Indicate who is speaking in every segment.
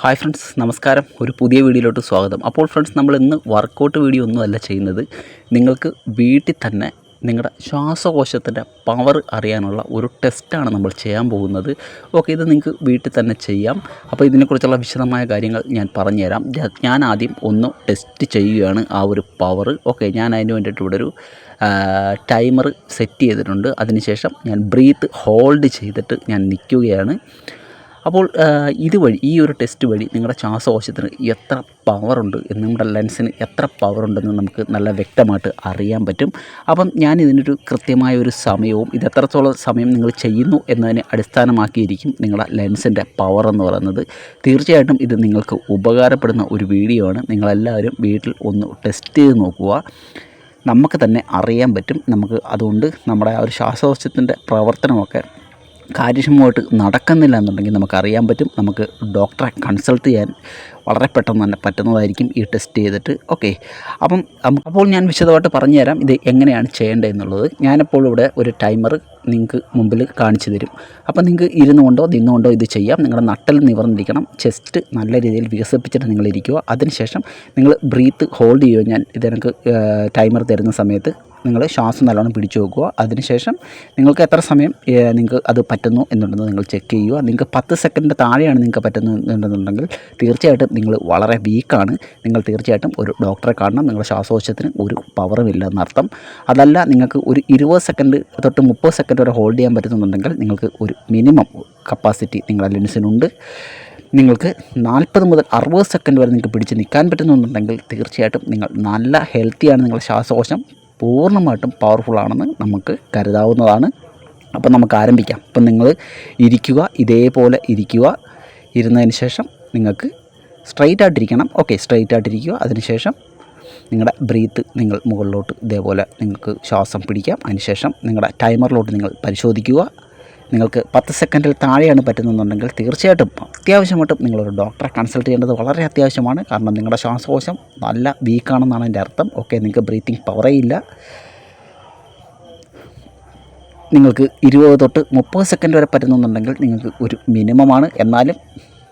Speaker 1: Hi friends നമസ്കാരം. ഒരു പുതിയ വീഡിയോയിലോട്ട് സ്വാഗതം. അപ്പോൾ ഫ്രണ്ട്സ് നമ്മൾ ഇന്ന് വർക്കൗട്ട് വീഡിയോ ഒന്നുമല്ല ചെയ്യുന്നത്. നിങ്ങൾക്ക് വീട്ടിൽ തന്നെ നിങ്ങളുടെ ശ്വാസകോശത്തിന്റെ പവർ അറിയാനുള്ള ഒരു ടെസ്റ്റാണ് നമ്മൾ ചെയ്യാൻ പോകുന്നത്. ഓക്കെ ഇത് നിങ്ങൾക്ക് വീട്ടിൽ തന്നെ ചെയ്യാം. അപ്പോൾ ഇതിനെക്കുറിച്ചുള്ള വിശദമായ കാര്യങ്ങൾ ഞാൻ പറഞ്ഞുതരാം. ഞാൻ ആദ്യം ഒന്ന് ടെസ്റ്റ് ചെയ്യുകയാണ് ആ ഒരു പവർ ഓക്കെ ഞാൻ അതിന് വേണ്ടിയിട്ട് ഇവിടെ ഒരു ടൈമർ സെറ്റ് ചെയ്തിട്ടുണ്ട്. അതിനുശേഷം ഞാൻ ബ്രീത്ത് ഹോൾഡ് ചെയ്തിട്ട് ഞാൻ നിൽക്കുകയാണ്. അപ്പോൾ ഇതുവഴി ഈ ഒരു ടെസ്റ്റ് വഴി നിങ്ങളുടെ ശ്വാസകോശത്തിന് എത്ര പവറുണ്ട് നമ്മുടെ ലെൻസിന് എത്ര പവറുണ്ടെന്ന് നമുക്ക് നല്ല വ്യക്തമായിട്ട് അറിയാൻ പറ്റും. അപ്പം ഞാൻ ഇതിനൊരു കൃത്യമായ ഒരു സമയവും ഇത് എത്രത്തോളം സമയം നിങ്ങൾ ചെയ്യുന്നു എന്നതിനെ അടിസ്ഥാനമാക്കിയിരിക്കും നിങ്ങളുടെ ലെൻസിന്റെ പവർ എന്ന് പറയുന്നത്. തീർച്ചയായിട്ടും ഇത് നിങ്ങൾക്ക് ഉപകാരപ്പെടുന്ന ഒരു വീഡിയോ ആണ്. നിങ്ങളെല്ലാവരും വീട്ടിൽ ഒന്ന് ടെസ്റ്റ് ചെയ്ത് നോക്കുക. നമുക്ക് തന്നെ അറിയാൻ പറ്റും. നമുക്ക് അതുകൊണ്ട് നമ്മുടെ ആ ഒരു ശ്വാസകോശത്തിന്റെ പ്രവർത്തനമൊക്കെ കാര്യക്ഷമമായിട്ട് നടക്കുന്നില്ല എന്നുണ്ടെങ്കിൽ നമുക്കറിയാൻ പറ്റും. നമുക്ക് ഡോക്ടറെ കൺസൾട്ട് ചെയ്യാൻ വളരെ പെട്ടെന്ന് തന്നെ പറ്റുന്നതായിരിക്കും ഈ ടെസ്റ്റ് ചെയ്തിട്ട്. ഓക്കെ. അപ്പം അപ്പോൾ ഞാൻ വിശദമായിട്ട് പറഞ്ഞു തരാം ഇത് എങ്ങനെയാണ് ചെയ്യേണ്ടത് എന്നുള്ളത്. ഞാനിപ്പോൾ ഇവിടെ ഒരു ടൈമർ നിങ്ങൾക്ക് മുമ്പിൽ കാണിച്ചു തരും. അപ്പോൾ നിങ്ങൾക്ക് ഇരുന്നുകൊണ്ടോ നിന്നുകൊണ്ടോ ഇത് ചെയ്യാം. നിങ്ങളുടെ നട്ടൽ നിവർന്നിരിക്കണം. ചെസ്റ്റ് നല്ല രീതിയിൽ വികസിപ്പിച്ചിട്ട് നിങ്ങൾ ഇരിക്കുക അതിനുശേഷം നിങ്ങൾ ബ്രീത്ത് ഹോൾഡ് ചെയ്യുക. ഞാൻ ഇത് എനിക്ക് ടൈമർ തരുന്ന സമയത്ത് നിങ്ങൾ ശ്വാസം നല്ലോണം പിടിച്ചു വെക്കുക. അതിനുശേഷം നിങ്ങൾക്ക് എത്ര സമയം നിങ്ങൾക്ക് അത് പറ്റുന്നു എന്നുണ്ടെന്ന് നിങ്ങൾ ചെക്ക് ചെയ്യുക. നിങ്ങൾക്ക് പത്ത് സെക്കൻഡ് താഴെയാണ് നിങ്ങൾക്ക് പറ്റുന്നു എന്നുണ്ടെന്നുണ്ടെങ്കിൽ തീർച്ചയായിട്ടും നിങ്ങൾ വളരെ വീക്കാണ് നിങ്ങൾ തീർച്ചയായിട്ടും ഒരു ഡോക്ടറെ കാണണം. നിങ്ങളുടെ ശ്വാസകോശത്തിന് ഒരു പവറും ഇല്ല എന്നർത്ഥം. അതല്ല നിങ്ങൾക്ക് ഒരു ഇരുപത് സെക്കൻഡ് തൊട്ട് മുപ്പത് സെക്കൻഡ് വരെ ഹോൾഡ് ചെയ്യാൻ പറ്റുന്നുണ്ടെങ്കിൽ നിങ്ങൾക്ക് ഒരു മിനിമം കപ്പാസിറ്റി നിങ്ങളുടെ ലെൻസിനുണ്ട് നിങ്ങൾക്ക് നാൽപ്പത് മുതൽ അറുപത് സെക്കൻഡ് വരെ നിങ്ങൾക്ക് പിടിച്ച് നിൽക്കാൻ പറ്റുന്നുണ്ടെങ്കിൽ തീർച്ചയായിട്ടും നിങ്ങൾ നല്ല ഹെൽത്തിയാണ് നിങ്ങളുടെ ശ്വാസകോശം. പൂർണമായിട്ടും പവർഫുള്ളാണെന്ന് നമുക്ക് കരുതാവുന്നതാണ്. അപ്പം നമുക്ക് ആരംഭിക്കാം. അപ്പം നിങ്ങൾ ഇരിക്കുക ഇതേപോലെ ഇരിക്കുക. ഇരുന്നതിന് ശേഷം നിങ്ങൾക്ക് സ്ട്രൈറ്റ് ആയിട്ടിരിക്കണം. ഓക്കെ സ്ട്രൈറ്റ് ആയിട്ടിരിക്കുക. അതിനുശേഷം നിങ്ങളുടെ ബ്രീത്ത് നിങ്ങൾ മുകളിലോട്ട് ഇതേപോലെ നിങ്ങൾക്ക് ശ്വാസം പിടിക്കാം. അതിനുശേഷം നിങ്ങളുടെ ടൈമറിലോട്ട് നിങ്ങൾ പരിശോധിക്കുക. നിങ്ങൾക്ക് പത്ത് സെക്കൻഡിൽ താഴെയാണ് പറ്റുന്നുണ്ടെങ്കിൽ തീർച്ചയായിട്ടും അത്യാവശ്യമായിട്ടും നിങ്ങളൊരു ഡോക്ടറെ കൺസൾട്ട് ചെയ്യേണ്ടത് വളരെ അത്യാവശ്യമാണ്. കാരണം നിങ്ങളുടെ ശ്വാസകോശം നല്ല വീക്കാണെന്നാണ് എന്റെ അർത്ഥം. ഓക്കെ നിങ്ങൾക്ക് ബ്രീത്തിങ് പവറേ ഇല്ല. നിങ്ങൾക്ക് ഇരുപത് തൊട്ട് മുപ്പത് സെക്കൻഡ് വരെ പറ്റുന്നുണ്ടെങ്കിൽ നിങ്ങൾക്ക് ഒരു മിനിമമാണ്. എന്നാലും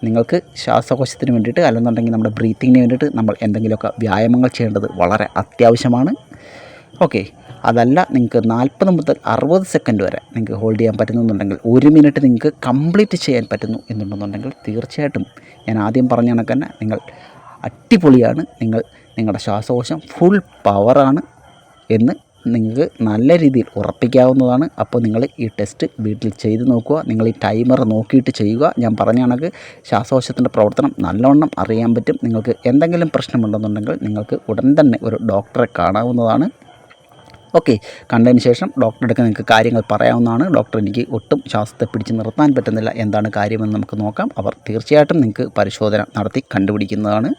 Speaker 1: നിങ്ങൾക്ക് ശ്വാസകോശത്തിന് വേണ്ടിയിട്ട് അല്ലെന്നുണ്ടെങ്കിൽ നമ്മുടെ ബ്രീത്തിങ്ങിന് വേണ്ടിയിട്ട് നമ്മൾ എന്തെങ്കിലുമൊക്കെ വ്യായാമങ്ങൾ ചെയ്യേണ്ടത് വളരെ അത്യാവശ്യമാണ്. ഓക്കെ അതല്ല നിങ്ങൾക്ക് നാൽപ്പത് മുതൽ അറുപത് സെക്കൻഡ് വരെ നിങ്ങൾക്ക് ഹോൾഡ് ചെയ്യാൻ പറ്റുന്നുണ്ടെങ്കിൽ ഒരു മിനിറ്റ് നിങ്ങൾക്ക് കംപ്ലീറ്റ് ചെയ്യാൻ പറ്റുന്നു എന്നുണ്ടെന്നുണ്ടെങ്കിൽ തീർച്ചയായിട്ടും ഞാൻ ആദ്യം പറഞ്ഞ കണക്ക് തന്നെ നിങ്ങൾ അടിപൊളിയാണ്. നിങ്ങൾ നിങ്ങളുടെ ശ്വാസകോശം ഫുൾ പവറാണ് എന്ന് നിങ്ങൾക്ക് നല്ല രീതിയിൽ ഉറപ്പിക്കാവുന്നതാണ്. അപ്പോൾ നിങ്ങൾ ഈ ടെസ്റ്റ് വീട്ടിൽ ചെയ്ത് നോക്കുക. നിങ്ങൾ ഈ ടൈമർ നോക്കിയിട്ട് ചെയ്യുക. ഞാൻ പറഞ്ഞ കണക്ക് ശ്വാസകോശത്തിന്റെ പ്രവർത്തനം നല്ലവണ്ണം അറിയാൻ പറ്റും. നിങ്ങൾക്ക് എന്തെങ്കിലും പ്രശ്നമുണ്ടെന്നുണ്ടെങ്കിൽ നിങ്ങൾക്ക് ഉടൻ തന്നെ ഒരു ഡോക്ടറെ കാണാവുന്നതാണ്. ഓക്കെ കണ്ടതിന് ശേഷം ഡോക്ടറുടെ അടുത്ത് നിങ്ങൾക്ക് കാര്യങ്ങൾ പറയാവുന്നതാണ്. ഡോക്ടർ എനിക്ക് ഒട്ടും ശ്വാസത്തെ പിടിച്ച് നിർത്താൻ പറ്റുന്നില്ല. എന്താണ് കാര്യമെന്ന് നമുക്ക് നോക്കാം. അവർ തീർച്ചയായിട്ടും നിങ്ങൾക്ക് പരിശോധന നടത്തി കണ്ടുപിടിക്കുന്നതാണ്.